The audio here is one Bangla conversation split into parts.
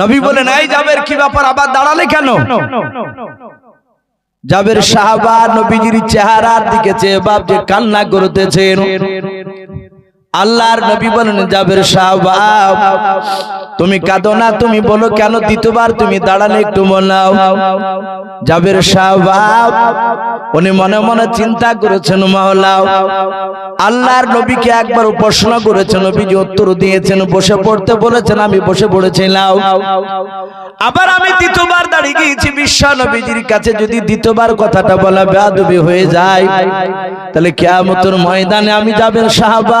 নবী বলে এই জাবের কি ব্যাপার? আবার দাঁড়ালে কেন? জাবের সাহাবা নবীজির চেহারার দিকে চেয়ে বাপ যে কান্না করতেছেন। আল্লাহর নবী বলেন, জাবের সাহাবা, তুমি কাঁদো না, তুমি বলো কেন দ্বিতীয়বার তুমি দাঁড়ালে একটু বলাও জাবের সাহাবা, উনি মনে মনে চিন্তা করেছেন মাওলাও আল্লাহর নবীকে একবার প্রশ্ন করেছেন, নবীজি উত্তর দিয়েছেন, বসে পড়তে বলেছেন, আমি বসে পড়েছিলাম। আবার আমি দ্বিতীয়বার দাঁড়িয়ে গিয়েছি, বিশ্ব নবীজির কাছে যদি দ্বিতীয়বার কথাটা বলা বেয়াদবি হয়ে যায়, তাহলে কেয়ামতের ময়দানে আমি যাবেন সাহাবা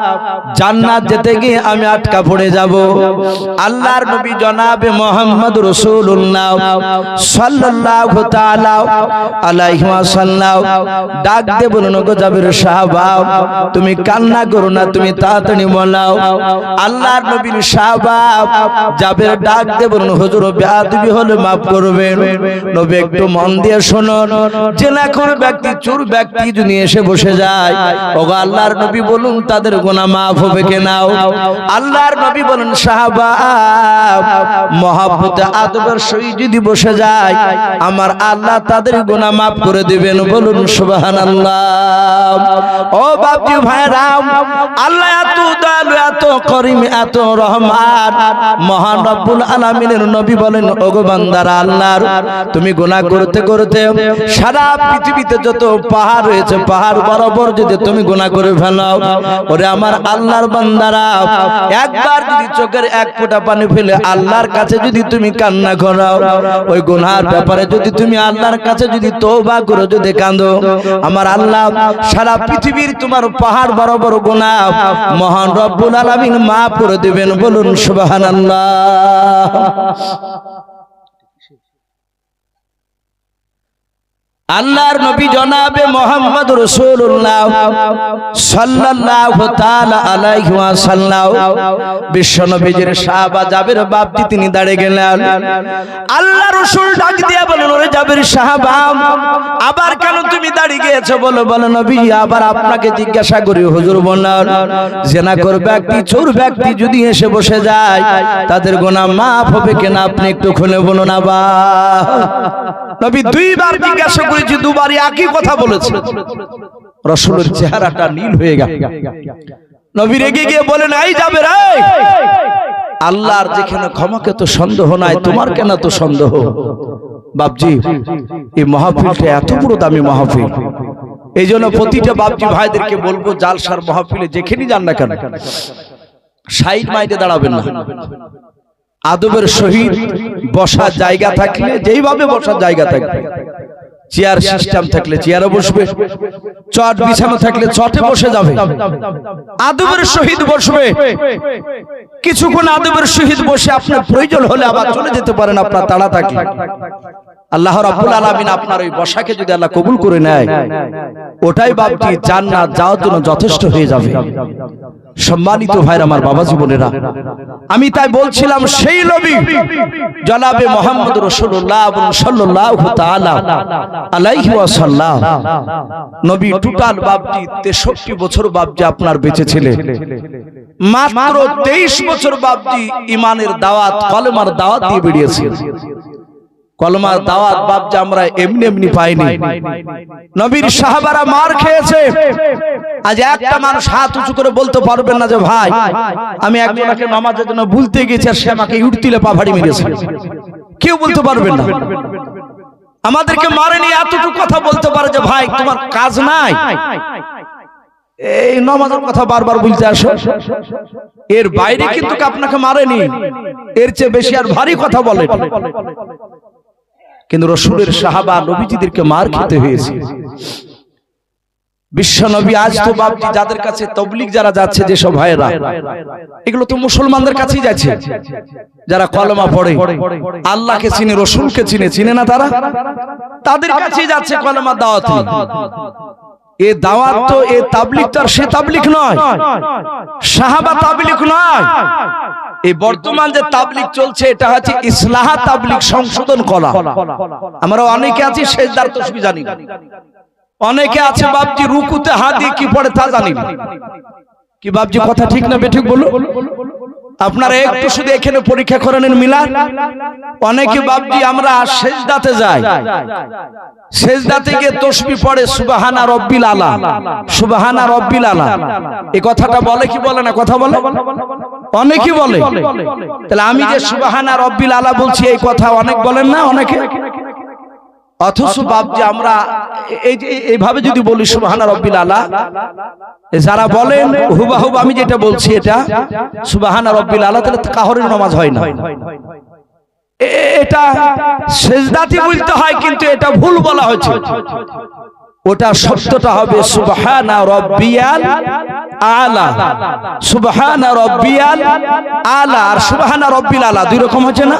জান্নাত যেতে গিয়ে আমি আটকা পড়ে যাব। আল্লাহর নবী জনাবে মোহাম্মদ রসুল্লাহ সাল্লাল্লাহু তাআলা আলাইহি ওয়াসাল্লাম। ডাক দে বলুন গো জাবের সাহাবা, তুমি কান্না করো না, তুমি তাড়াতাড়ি বলাও। আল্লাহর নবীর সাহাবা জাবের ডাক দে বলুন, হুজুর, বেয়াদবি হলে maaf করবেন। নবী একটু মন দিয়ে শুনুন। জেনাখোর ব্যক্তি, চোর ব্যক্তি যদি এসে বসে যায়, ওগো আল্লাহর নবী বলুন, তাদের গুনাহ maaf হবে কেনাও আল্লাহর নবী বলুন, সাহাবা, মহাব্বতে আদবের সহিত যদি বসে যায়, আমার আল্লাহ তাদের গুনাহ maaf করে দিবেন। বলুন, সুবহানাল্লাহ। ও বাপজি ভাইরাম আল্লাহ এত দয়ালু, এত করিম, এত রহমান, মহান রব্বুল আলামিনের নবী বলেন, ওগো বান্দারা, আল্লাহর, তুমি গুনাহ করতে করতে সারা পৃথিবীতে যত পাহাড় রয়েছে, পাহাড় বরাবর যদি তুমি গুনাহ করে ফেলাও, ওরে আমার আল্লাহর বান্দারা, একবার যদি চোখের এক ফোঁটা পানি ফেলে আল্লাহর কাছে যদি তুমি কান্না করাও, ওই গুনার ব্যাপারে যদি তুমি আল্লাহর কাছে যদি তওবা করো, যদি কাঁদো, আমার আল্লাহ সারা পৃথিবীর তোমার পাহাড় বড় বড় গুনাহ মহান রব্বুল আলামিন মাফ করে দিবেন, বলুন সুবহানাল্লাহ। আল্লাহর নবী জনাবে মোহাম্মদ রাসূলুল্লাহ সাল্লাল্লাহু তাআলা আলাইহি ওয়াসাল্লাম। বিশ্ব নবীজির সাহাবা জাবের বাপজি তিনি দাঁড়িয়ে গেলেন। আল্লাহ রাসূল ডাক দিয়ে বলেন ওরে জাবের সাহাবা, আবার কেন তুমি দাঁড়িয়ে গিয়েছো? বলো বলো, নবী, আবার আপনাকে জিজ্ঞাসা করি, হুজুর বললেন জেনা কর ব্যক্তি, চোর ব্যক্তি যদি এসে বসে যায়, তাদের গোনা মাফ হবে কিনা? আপনি একটু খুলে বলুন আবার। নবী দুইবার জিজ্ঞাসা করেছি দুবারই একই কথা বলেছে। রসুলের চেহারাটা নীল হয়ে গেল। নবী রেগে গিয়ে বলেন, এই যাবে রে আল্লাহর যেখানে ক্ষমাকে তো সন্দেহ নাই, তোমার কেন তো সন্দেহ? বাপজি, এই মাহফিলটা এত বড় দামি মাহফিল। এই জন্য প্রতিটা বাপজি ভাইদেরকে বলব, জালসার মাহফিলে যেখানেই যান না কেন, সাইড মাইটে দাঁড়াবেন না। আদবের সহিত বসার জায়গা থাকলে, যেইভাবে বসার জায়গা থাকবে। চেয়ার সিস্টেম থাকলে চেয়ারও বসবে চট বিছানো থাকলে চটে বসে যাবে। আদবের শহীদ বসবে। কিছুক্ষণ আদবের শহীদ বসে আপনার প্রয়োজন হলে আবার চলে যেতে পারেন আপনার তাড়া থাকলে আল্লাহ রাব্বুল আলামিন আপনার ওই বসাকে যদি আল্লাহ কবুল করে নেয়, ওটাই বাপটি জান্নাত যাওয়ার জন্য যথেষ্ট হয়ে যাবে। সম্মানিত ভাইরা আমার বাবা জীবনেরা, আমি তাই বলছিলাম, সেই নবী জনাবে মোহাম্মদ রাসূলুল্লাহ সাল্লাল্লাহু তাআলা আলাইহি ওয়াসাল্লাম। নবী টোটাল বাপটি 63 বছর বাপজি আপনার বেঁচে ছিলেন মাত্র 23 বছর বাপজি ইমানের দাওয়াত, কলেমার দাওয়াত দিয়ে বেরিয়েছেন কলমার দাওয়াত বাপ যে আমরা এমনি এমনি পাইনি। নবীর সাহাবারা মার খেয়েছে। আজ একটা মানুষ হাত উঁচু করে বলতে পারবেন না যে ভাই আমি একজনকে নামাজের জন্য ভুলতে গেছি আর সে আমাকে ইউটিলে পা ভাড়ি মেরেছে। কেউ বলতে পারবেন না। আমাদেরকে মারেনি এতটুকু কথা বলতে পারে যে ভাই তোমার কাজ নাই। এই নমাজের কথা বারবার বলতে আসো। এর বাইরে কিন্তু আপনাকে মারেনি। এর চেয়ে বেশি আর ভারী কথা বলে। কিন্তু রসুলের সাহাবা নবীজিদেরকে মার খেতে হয়েছে। বিশ্ব নবী আজ তো বাপজি যাদের কাছে তবলিক যারা যাচ্ছে যেসব ভাইয়েরা, এগুলো তো মুসলমানদের কাছেই যাচ্ছে। যারা কলমা পড়ে, আল্লাহকে চিনে, রসুলকে চিনে চিনে না তারা? তাদের কাছেই যাচ্ছে কলমা দাওয়াত। এ দাওয়াত তো, এ তাবলিক তো আর সে তাবলিক নয়। সাহাবা তাবলিক নয়। এই বর্তমান যে তাবলিক চলছে, এটা হচ্ছে ইসলাহা তাবলিক সংশোধন করা। আমরা অনেকে আছি শেষদার তসবি জানি অনেকে আছে, বাপজি রুকুতে হাত কি পড়ে তা জানি কি বাপজি, কথা ঠিক না, বেঠিক বলো আপনারা একটু শুধু এখানে পরীক্ষা করে নেন মিলাদ? অনেকে বাপজি আমরা সেজদাতে যাই। সেজদাতে গিয়ে তসবি পড়ে সুবাহানা রব্বিল আলা। সুবাহানা রব্বিল আলা। এ কথাটা বলে কি বলে না? কথা বলে? অনেকে বলে। তাহলে আমি যে সুবাহানা রব্বিল আলা বলছি এই কথা অনেক বলেন না অনেকে? অথচ বাপ যে আমরা এই যে এইভাবে যদি বলি সুবাহানা রব্বিল আলা। যারা বলেন হুবাহুব আমি যেটা বলছি এটা সুবাহানা রব্বিল আলা তাহলে কাহরের নামাজ হয় না। এটা সেজদাতি বলতে হয় কিন্তু এটা ভুল বলা হয়েছে। ওটা শব্দটা হবে সুবহানা রব্বিয়াল আলা। সুবহানা রব্বিয়াল আলা আর সুবহানা রব্বিল আলা, দুই রকম হচ্ছে না?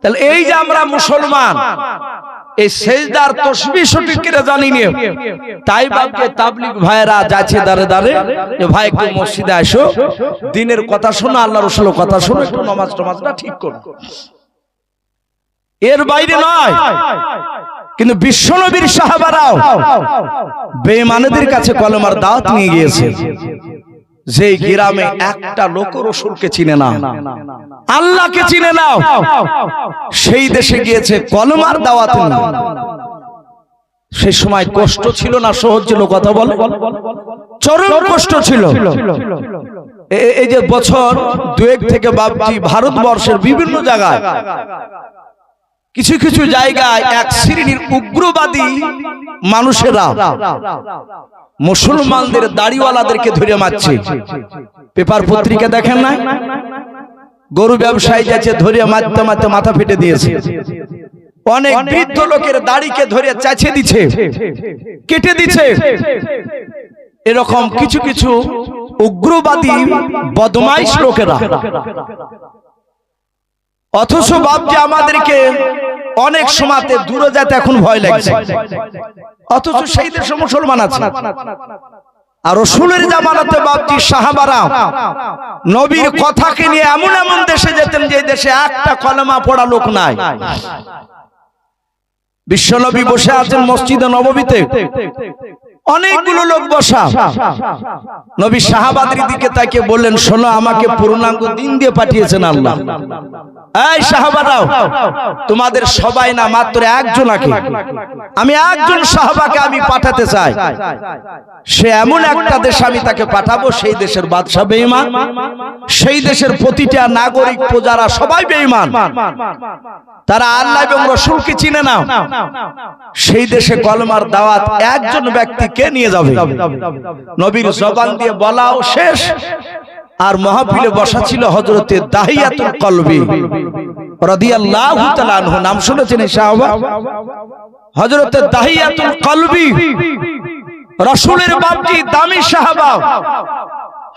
তাহলে এই যে আমরা মুসলমান, এই সেজদার তসবি সঠিক করে জানি নে। তাই বাপকে তাবলিগ ভাইরা যাচ্ছে দাঁড়ে দাঁড়ে যে ভাই একটু মসজিদে আসো, দিনের কথা শোনো আল্লাহ রসুলের কথা শোনো, একটু নমাজ টমাজটা ঠিক করো। এর বাইরে নয়। কিন্তু বিশ্বনবীর সাহাবারাও বেঈমানেদের কাছে কলমার দাওয়াত নিয়ে গিয়েছে। যে গ্রামে একটা লোক রসুলকে চিনে না। আল্লাহকে চিনে নাও। সেই দেশে গিয়েছে কলমার দাওয়াত সেই সময় কষ্ট ছিল না, সহজ ছিল, কথা বল। চরম কষ্ট ছিল। এই যে বছর দুয়েক থেকে ভারতবর্ষের বিভিন্ন জায়গায় কিছু কিছু জায়গায় এক শ্রেণির উগ্রবাদী মানুষেরা মুসলমানদের দাড়িওয়ালাদেরকে ধরে মারছে। পেপার পত্রিকা দেখেন না গরু ব্যবসায়ী যাচ্ছে ধরে মারতে মারতে মাথা ফেটে দিয়েছে। অনেক বৃদ্ধ লোকের দাড়িকে ধরে চাছে দিছে কেটে দিছে এরকম কিছু কিছু উগ্রবাদী বদমাইশ লোকেরা। অথচ ভাবছে আমাদেরকে অনেক সময়তে দূরে যেতে এখন ভয় লাগছে। অথচ সেই দেশে মুসলমান আছে। আর রসুলের জামানাতে বাপজি সাহাবারা নবীর কথাকে নিয়ে এমন এমন দেশে যেতেন যে দেশে একটা কলেমা পড়া লোক নাই। বিশ্বনবী বসে আছেন মসজিদে নববীতে। অনেকগুলো লোক বসা। নবী শাহাবাদের দিকে তাকে বললেন শোনো আমাকে পূর্ণাঙ্গ দিন দিয়ে পাঠিয়েছেন আল্লাহ। এই সাহাবারাও তোমাদের সবাই না, মাত্র একজন আকে। আমি একজন সাহাবাকে আমি পাঠাতে চাই। সে এমন একটা দেশ আমি তাকে পাঠাবো, সেই দেশের বাদশাহ বেঈমান। সেই দেশের প্রতিটা নাগরিক, প্রজারা সবাই বেঈমান। তারা আল্লাহ এবং রসুলকে চিনে না সেই দেশে কলমার দাওয়াত একজন ব্যক্তিকে নিয়ে যাবে। নবীর জবান দিয়ে বলাও শেষ। আর মহাফিলে বসা ছিল হজরতে দাহিয়াতুল কলবি। রাদিয়াল্লাহু তাআলা আনহু। নাম শুনেছেন সাহাবা? হযরতে দাহিয়াতুল কলবি। রাসূলের বাপজি দামি সাহাবা।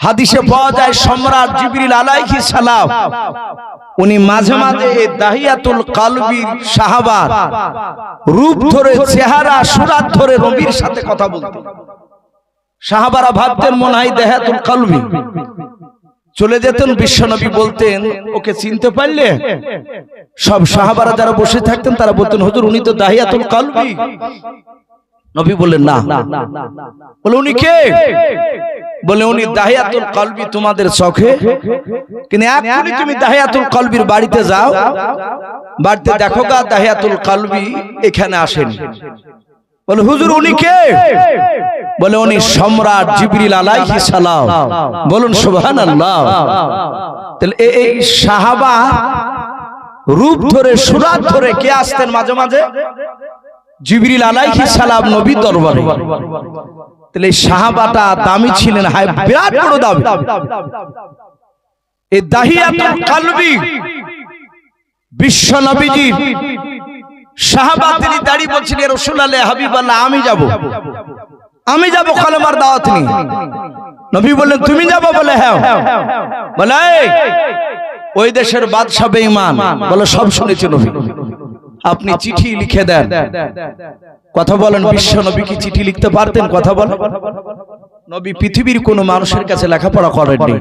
হাদিসে পাওয়া যায় সম্রাট জিবরিল আলাইহিস সালাম। উনি মাঝে মাঝে দাহিয়াতুল কালবির সাহাবার রূপ ধরে, চেহারা, সুরাত ধরে নবীর সাথে কথা বলতেন। সাহাবারা ভাবতেন মনে হয় দেহাতুল কালবি। চলে যেতেন বিশ্বনবী বলতেন, ওকে চিনতে পারলে? সব সাহাবারা যারা বসে থাকতেন, তারা বলতেন, হুজুর, উনি তো দাহিয়াতুল কালবি। নবী বললেন, না। বলে, উনি কে? বলে, উনি দাহিয়াতুল কলবি তোমাদের চোখে। কিন্তু এখনই তুমি দাহিয়াতুল কলবির বাড়িতে যাও। বাড়িতে দেখো গা, দাহিয়াতুল কলবি এখানে আসেন। বলে হুজুর উনি কে? বলে উনি সম্রাট জিবরিল আলাইহিস সালাম। বলুন সুবহানাল্লাহ। তাহলে এই সাহাবা রূপ ধরে সুরাত ধরে কে আসতেন মাঝে মাঝে? জিবরিল আলাইহিস সালাম নবী দরবারে। তাহলে এই সাহাবাটা দামি ছিলেন হায় বিরাট বড় দামি। এই দাহিয়াতুল কালবি বিশ্ব নবীজি সাহাবা তিনি দাঁড়িয়ে বলছেন "ইয়া রাসূলুল্লাহ হাবিবাল্লাহ আমি যাব। আমি যাব। কলমার দাওয়াত নিয়ে। নবী বললেন তুমি যাব বলে হ্যাঁ বলে ওই দেশের বাদশাহ বেঈমান। বলে সব শুনেছে নবী। আপনি চিঠি লিখে দেন। কথা বলেন বিশ্ব নবী কি চিঠি লিখতে পারতেন কথা বলেন। নবী পৃথিবীর কোন মানুষের কাছে লেখাপড়া করেননি।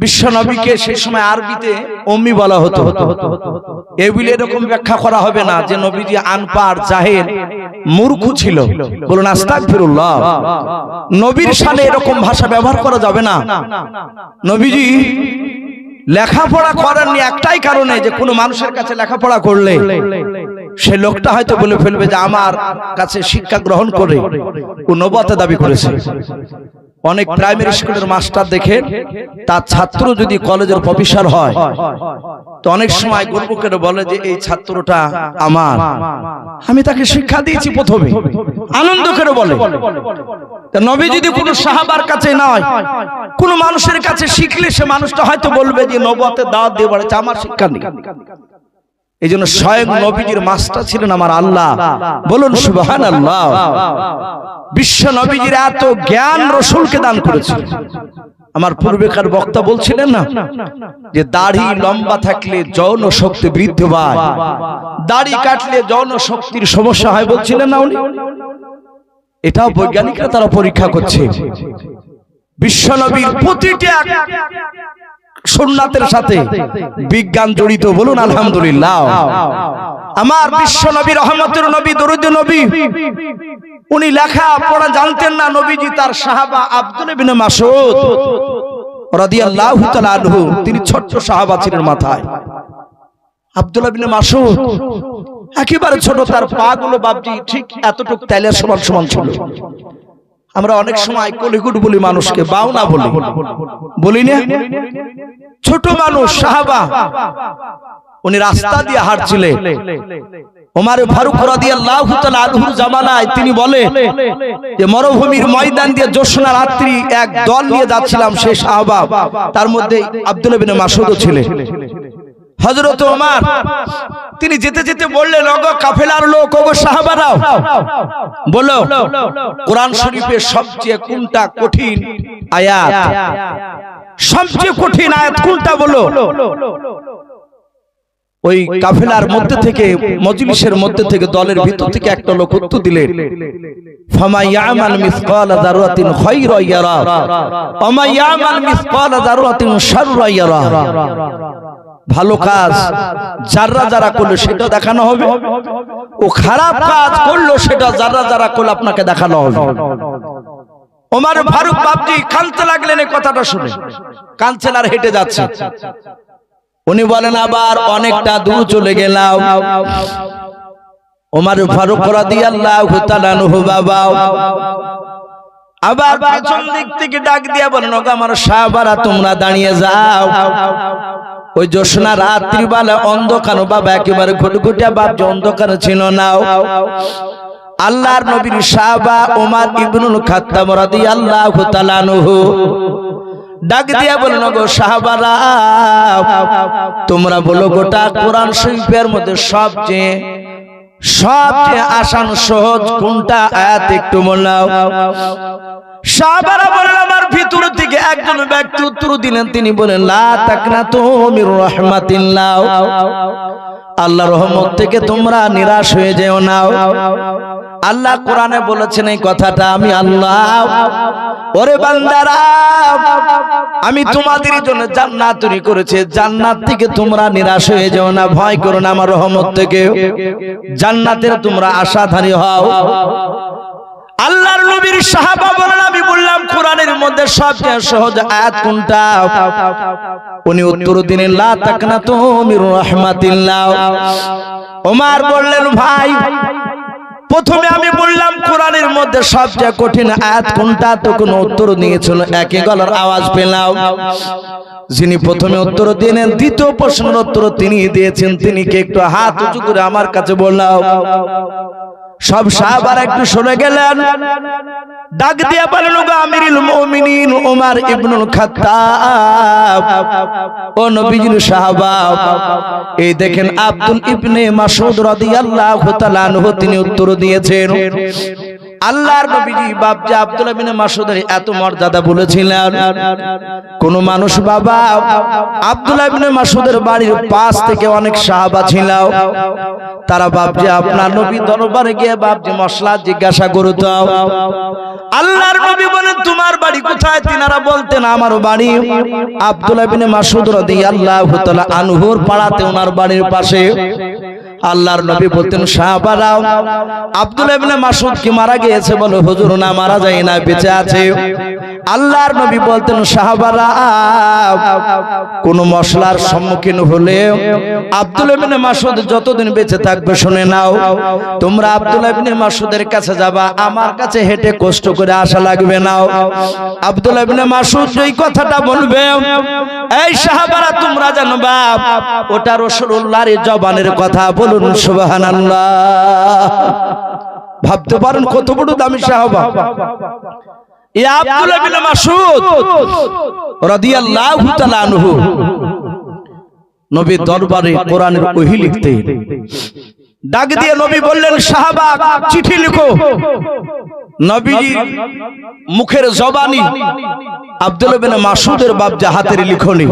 বিশ্ব নবীকে সেই সময় আরবিতে অম্মি বলা হতো এগুলি এরকম ব্যাখ্যা করা হবে না যে নবীজি আনপার জাহের মূর্খ ছিল। বলুন আস্তাগফিরুল্লাহ। নবীর সামনে এরকম ভাষা ব্যবহার করা যাবে না। নবীজি লেখাপড়া করেননি একটাই কারণে যে কোনো মানুষের কাছে লেখাপড়া করলে সে লোকটা হয়তো বলে ফেলবে যে আমার কাছে শিক্ষা গ্রহণ করে। ও নবতে দাবি করেছে। অনেক প্রাইমারি স্কুলের মাস্টার দেখে তার ছাত্র যদি কলেজের প্রফেসর হয় তো অনেক সময় গর্ব করে বলে যে এই ছাত্রটা আমার। আমি তাকে শিক্ষা দিয়েছি প্রথমে। আনন্দ করে বলে। তা নবী যদি কোনো সাহাবার কাছে নয় কোনো মানুষের কাছে শিখলে সে মানুষটা হয়তো বলবে যে নবতে দাওয়াত দিয়ে বলেছে আমার শিক্ষা নেই। এই জন্য স্বয়ং নবীজির মাস্টার ছিলেন আমার আল্লাহ। বলুন সুবহান আল্লাহ বিশ্ব নবীজির এত জ্ঞান রসুলকে দান করেছে। আমার পূর্বেকার বক্তা বলছিলেন না যে দাড়ি লম্বা থাকলে যৌন শক্তি বৃদ্ধি পায়। দাড়ি কাটলে যৌন শক্তির সমস্যা হয় বলছিলেন না উনি? এটাও বৈজ্ঞানিকরা তারা পরীক্ষা করছে। বিশ্বনবীর প্রতিটা সুন্নাতের সাথে বিজ্ঞান জড়িত বলুন, আলহামদুলিল্লাহ। আমার বিশ্ব নবী, রহমতের নবী, দরুদ নবী, উনি লেখা, পড়া জানতেন না, নবীজি তার সাহাবা আব্দুল আনহু, তিনি ছোট্ট সাহাবা ছিলেন মাথায়। ছোট, তার পা গুলো বাপজি, ঠিক এতটুক তেলের সমান সমান ছিল। আমরা অনেক সময় কলিকুট বলি মানুষকে বাউনা বলি। বলি। না? ছোট মানুষ সাহাবা। উনি রাস্তা দিয়ে হাঁটছিলেন ওমার ফারুক রাদিয়াল্লাহু তাআলা আনহুর জামানায় তিনি বলে যে মরুভূমির ময়দান দিয়ে জ্যোৎস্না রাত্রি এক দল নিয়ে যাচ্ছিলাম সেই সাহাবা। তার মধ্যে আব্দুল ইবনে মাসউদও ছিলেন। হযরত ওমর। তিনি যেতে যেতে বললেন ওগো কাফেলার লোক ওগো সাহাবারাও। বলো, কোরআন শরীফের সবচেয়ে কোনটা কঠিন আয়াত? সবচেয়ে কঠিন আয়াত কোনটা বলো? ওই কাফেলার মধ্যে থেকে, মজলিসের মধ্যে থেকে, দলের ভিতর থেকে একটা লোক উত্তর দিলেন, ফামা ইয়ামাল মিসকালা যারাতিন খায়রা ইয়ারা। ওমা ইয়ামাল মিসকালা যারাতিন শাররা ইয়ারা। ভালো কাজ যারা যারা করল সেটা দেখানো হবে। ও খারাপ কাজ করল সেটা যারা যারা করল আপনাকে দেখানো হবে। ওমার ফারুক বাপজি কানতে লাগলেন এই কথাটা শুনে। কাঞ্চেলার হেঁটে যাচ্ছে। উনি বলেন আবার অনেকটা দূর চলে গেলাম। ওমার ফারুক রাদিয়াল্লাহু তাআলা আনহু বাবা। আবার পেছন দিক থেকে ডাক দিয়া বলেন ওগো আমার সাহাবারা তোমরা দাঁড়িয়ে যাও। ওই জ্যোৎস্না রাত্রিবেলা অন্ধকার বাবা একেবারে ঘুটঘুটিয়া বাপ যে অন্ধকার ছিল না। আল্লাহর নবীর সাহাবা ওমর ইবনুল খাত্তাব রাদিয়াল্লাহু তাআলা আনহু ডাক দিয়া বলল গো সাহাবারা, তোমরা বলো গোটা কোরআন শরীফের মধ্যে সবচেয়ে সবচেয়ে আসান সহজ কোনটা? আয়াত একটু বললাম। সাহাবারা রহমত থেকে তোমরা নিরাশ হয়ে না। আল্লাহ কোরআনে বলেছেন এই কথাটা, আমি আল্লাহ আমি তোমাদের জন্য জান্নাত তৈরি করেছে। জান্নাত থেকে তোমরা নিরাশ হয়ে যেও না। ভয় করো না আমার রহমত থেকে। জান্নাতের তোমরা আশাধারী হও। আল্লাহর নবীর সাহাবা বলেন, আমি বললাম, কোরআনের মধ্যে সবচেয়ে সহজ আয়াত কোনটা? উনি উত্তর দিলেন, লা তাকনা তুমির রাহমাতিল্লাহ। ওমর বললেন, ভাই, প্রথমে আমি বললাম, কোরআনের মধ্যে সবচেয়ে কঠিন আয়াত কোনটা? তো কোনো উত্তর দিয়েছিল একই গলার আওয়াজ পেলাম যিনি প্রথমে উত্তর দিলেন, দ্বিতীয় প্রশ্নের উত্তর তিনি দিয়েছেন। তিনি কে একটু হাত উঁচু করে আমার কাছে বললাম সব সাহাবার একটু শুনে গেলেন। ডাক দিয়া বলেন আমিরুল মুমিনিন ওমর ইবনুল খাত্তাব। ও নবীজির সাহাবা এই দেখেন আব্দুল ইবনে মাসউদ রাদিয়াল্লাহু তাআলা তিনি উত্তর দিয়েছেন। আল্লাহর নবীজি বাপজি আব্দুল্লাহ বিন মাসুদের এত মর্যাদা বলেছিলেন। কোন মানুষ বাবা, আব্দুল্লাহ বিন মাসুদের বাড়ির পাশ থেকে অনেক সাহাবা ছিল। তারা বাপজি, আপনার নবী দরবারে গিয়ে বাপজি মশলা জিজ্ঞাসা করত। আল্লাহর নবী বলেন, তোমার বাড়ি কোথায়? তিনারা বলতেন, আমার বাড়ি আব্দুল্লাহ বিন মাসুদ রাদিয়াল্লাহু তাআলা আনহুর পাড়াতে, ওনার বাড়ির পাশে। আল্লাহর নবী বলতেন সাহাবারা আব্দুল ইবনে মাসুদ কি মারা গিয়েছে? বলে, হুজুর, না, মারা যায় না, বেঁচে আছে। আল্লাহর নবী বলতেন সাহাবারা কোন মশলার সম্মুখীন হলে আব্দুল ইবনে মাসুদ যতদিন বেঁচে থাকবে, শুনে নাও, তোমরা আব্দুল ইবনে মাসুদের কাছে যাবা, আমার কাছে হেঁটে কষ্ট করে আসা লাগবে নাও আব্দুল ইবনে মাসুদ যেই কথাটা বলবে, এই সাহাবারা, তোমরা জানবা ওটা রাসূলুল্লাহর জবানের কথা বলুন সুবাহান ভাবতে পারেন কত বড় দামি সাহাবা। এই আব্দুল ইবনে মাসুদ রাদিয়াল্লাহু তাআলা আনহু। নবী দরবারে কোরআনের ওহী লিখতে ডাক দিয়ে নবী বললেন, সাহাবা, চিঠি লিখো। নবীজি মুখের জবানি আব্দুল বিন মাসুদের বাপ যা হাতের লিখনি।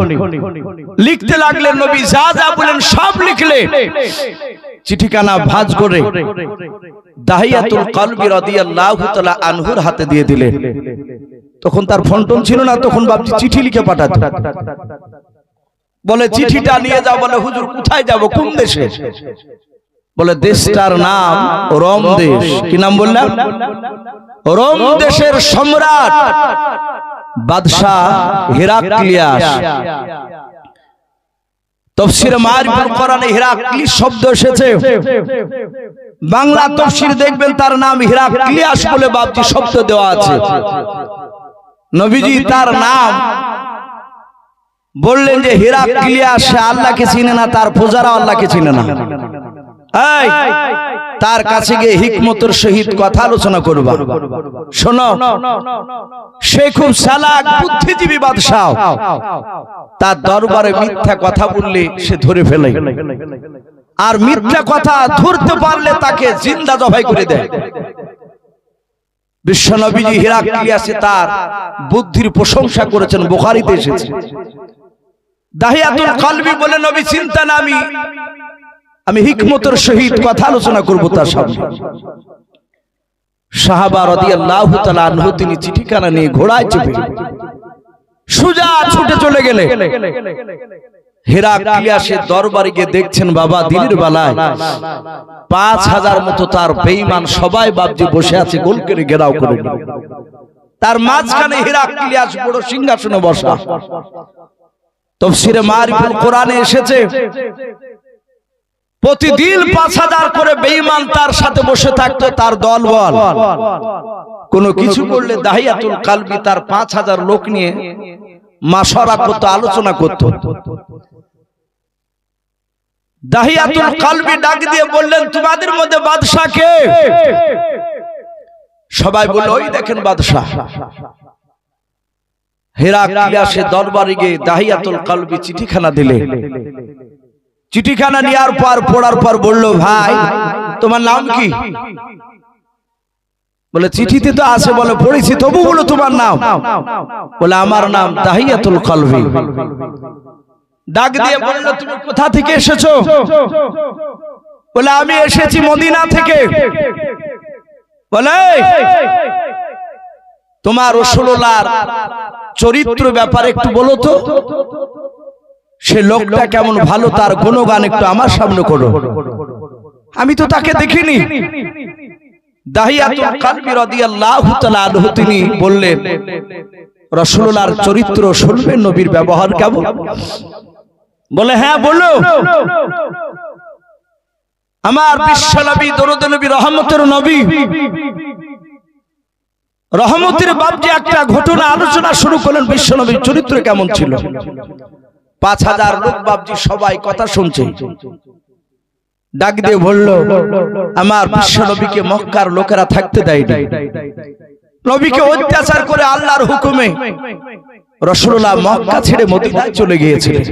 লিখতে লাগলেন নবী, যা যা বলেন সব লিখলে। চিঠিখানা ভাঁজ করে দাহিয়াতুল কলবি রাদিয়াল্লাহু তাআলা আনহুর হাতে দিয়ে দিলেন তখন তার ফন্টন ছিল না, তখন বাপজি চিঠি লিখে পাঠাতো। বলে, চিঠিটা নিয়ে যাও, বলে, হুজুর, কোথায় যাব? কোন দেশে? বলে দেশটার নাম রোম দেশ। কি নাম বললাম রোম দেশের সম্রাট বাদশাহ হিরাক্লিয়াস। তফসির মারিফুল কোরআনে হিরাক্লি শব্দ এসেছে। বাংলা তফসির দেখবেন তার নাম হিরাক্লিয়াস বলে বাপজি শব্দ দেওয়া আছে। নবীজি তার নাম বললেন যে হিরাক্লিয়াস আল্লাহকে চিনে না, তার পূজারা আল্লাহকে চিনে না। তার কাছে গিয়ে হিকমতের সহিত কথা আলোচনা করবা। শোনো, সে খুব সালাক বুদ্ধিজীবী বাদশাহ। তার দরবারে মিথ্যা কথা বললে সে ধরে ফেলে। আর মিথ্যা কথা ধরতে পারলে তাকে জিন্দা জবাই করে দেয়। বিশ্বনবীজি হিরাক্লিয়াসে তার বুদ্ধির প্রশংসা করেছেন, বুখারীতে এসেছে। দাহিয়াতুল কলবি বলে, নবী, চিন্তা না আমি হিকমতের সহিত কথা আলোচনা করব তার সামনে। সাহাবা রাদিয়াল্লাহু তাআলা আনহু তিনি চিঠিখানা নিয়ে ঘোড়ায় চেপে সুজা ছুটে চলে গেলে। দেখছেন, বাবা বেলায় পাঁচ হাজার মতো তার সবাই বসে আছে, গোল করে করে তার মাঝখানে হেরাক্লিয়াস বড় সিংহাসনে বসা। তফসিরে মারিফুল কোরআনে এসেছে প্রতিদিন পাঁচ হাজার করে বেঈমান তার সাথে বসে থাকতো, তার দল, বল। কোনো কিছু করলে দাহিয়াতুল কালবি তার পাঁচ হাজার লোক নিয়ে মাসরা করতো আলোচনা করত। দাহিয়াতুল কালবি ডাক দিয়ে বললেন, তোমাদের মধ্যে বাদশাহ কে? সবাই বলল, ওই দেখেন বাদশাহ। হেরাক্লিয়াসের দরবারে গিয়ে দাহিয়াতুল কালবি চিঠিখানা দিলে। চিঠিখানা নেওয়ার পর, পড়ার পর বলল, ভাই, তোমার নাম কি? বলে, চিঠিতে তো আছে বলে পড়েছি, তবু বলো তোমার নাম। বলে, আমার নাম তাহিয়াতুল কলবি। ডাক দিয়ে বলল, তুমি কোথা থেকে এসেছ? বলে, আমি এসেছি মদিনা থেকে। বলে তোমার রসুল্লাহর চরিত্র ব্যাপারে একটু বলো তো। সে লোকটা কেমন ভালো, তার গুণগান একটু আমার সামনে করো। আমি তো তাকে দেখিনি। তিনি বললেন, রাসূলুল্লাহর চরিত্র শুনবেন নবীর ব্যবহার কেমন? বলে হ্যাঁ বলো। আমার বিশ্ব নবী দরুদ নবী, রহমতের নবী। রহমতের বাপজি একটা ঘটনা আলোচনা শুরু করলেন বিশ্ব নবীর চরিত্র কেমন ছিল? পাঁচ হাজার লোক বাপজি সবাই কথা শুনছে। ডাক দিয়ে বলল, আমার বিশ্ব নবীকে মক্কার লোকেরা থাকতে দেয়নি। নবীকে অত্যাচার করে আল্লাহর হুকুমে রসুল্লাহ মক্কা ছেড়ে মদিনায় চলে গিয়েছিলেন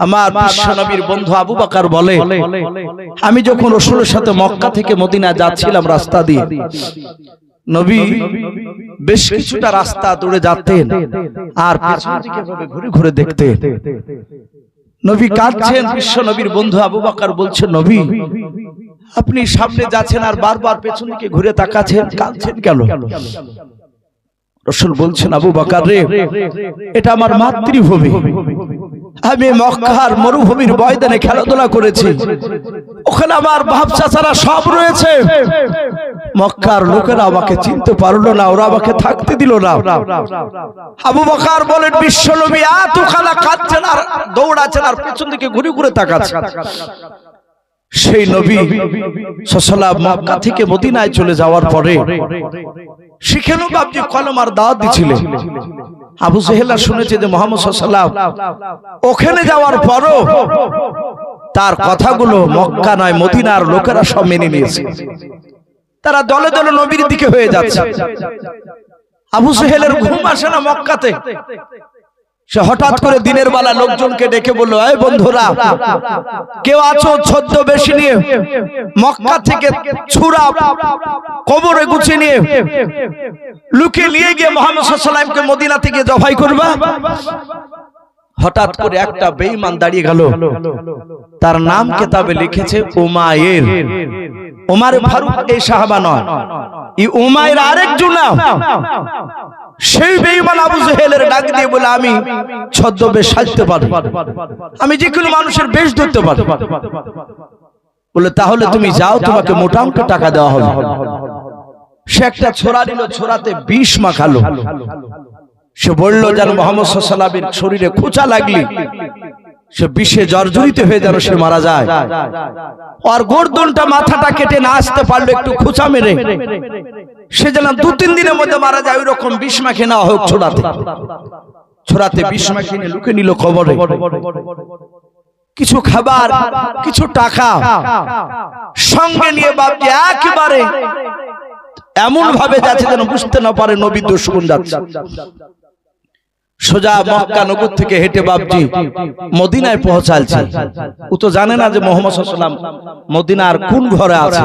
আমার বিশ্ব নবীর বন্ধু আবু বাকার বলে, আমি যখন রসুলের সাথে মক্কা থেকে মদিনা যাচ্ছিলাম রাস্তা দিয়ে, নবী বেশ কিছুটা রাস্তা দৌড়ে যাতেন আর ঘুরে ঘুরে দেখতেন। নবী কাঁদছেন, বিশ্ব নবীর বন্ধু আবু বাকার বলছে নবী, আপনি সামনে যাচ্ছেন আর বারবার পেছন দিকে ঘুরে তাকাচ্ছেন, কাঁদছেন কেন? রসুল বলছেন, আবু বাকার রে, এটা আমার মাতৃভূমি। আমি মক্কার মরুভূমির ময়দানে খেলাধুলা করেছি। ওখানে আমার বাপ চাচারা সব রয়েছে। মক্কার লোকেরা আমাকে চিনতে পারল না ওরা আমাকে থাকতে দিল না। আবু বকার বলেন বিশ্ব নবী এত খালা কাঁদছেন আর দৌড়াচ্ছেন আর পেছন দিকে ঘুরে ঘুরে তাকাচ্ছেন। সেই নবী সসলা মক্কা থেকে মদিনায় চলে যাওয়ার পরে সেখানেও বাপজি কলমার দাওয়াত দিছিলেন। আবু জেহেলা শুনেছে যে মোহাম্মদ সাল্লাম ওখানে যাওয়ার পরও তার কথাগুলো মক্কা নয় মদিনার লোকেরা সব মেনে নিয়েছে। তারা দলে দলে নবীর দিকে হয়ে যাচ্ছে। আবু সুহেলের ঘুম আসে না মক্কাতে। সে হঠাৎ করে দিনের বেলা লোকজনকে ডেকে বলল, এই বন্ধুরা, কেউ আছো ছদ্ম বেশি নিয়ে? মক্কা থেকে ছুরা কবরে গুছিয়ে নিয়ে লুকিয়ে নিয়ে গিয়ে মোহাম্মদ সাল্লামকে মদিনা থেকে জবাই করবা? হঠাৎ করে একটা বেঈমান দাঁড়িয়ে গেল। তার নাম কেতাবে লিখেছে উমায়ের। উমার ফারুক এই সাহাবা নয়। এই উমায়ের আরেকজন নাম। সেই বেঈমান আবু জেহেলের ডাক দিয়ে বলে, আমি ছদ্মবেশ সাজতে পারি আমি যে কোনো মানুষের বেশ ধরতে পারি বলে, তাহলে তুমি যাও, তোমাকে মোটা মোটামুটি টাকা দেওয়া হবে। সে একটা ছোড়া নিল ছোড়াতে বিষ মাখালো সে বলল যেন মোহাম্মদ সাল্লামের শরীরে খোঁচা লাগলি। সে বিষে জর্জরিত হয়ে যেন সে মারা যায়। আর গোর্দনটা মাথাটা কেটে না আসতে পারল একটু খোঁচা মেরে। সে যেন দু, তিন দিনের মধ্যে মারা যায় ওই রকম বিষ মাখে নেওয়া হোক ছোড়াতে। ছোড়াতে বিষ নিয়ে লুকে নিল খবরে কিছু খাবার, কিছু টাকা সঙ্গে নিয়ে বাপজি একেবারে এমন ভাবে যাচ্ছে যেন বুঝতে না পারে নবী দুশ্মন যাচ্ছে। সোজা মক্কা নগর থেকে হেঁটে বাপজি মদিনায় পৌঁছালছে। ও তো জানে না যে মোহাম্মদ সাল্লাম মদিনার কোন ঘরে আছে?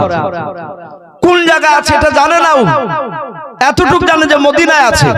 কোন জায়গা আছে এটা জানে না ও। এতটুক জানে যে মদিনায় আছে।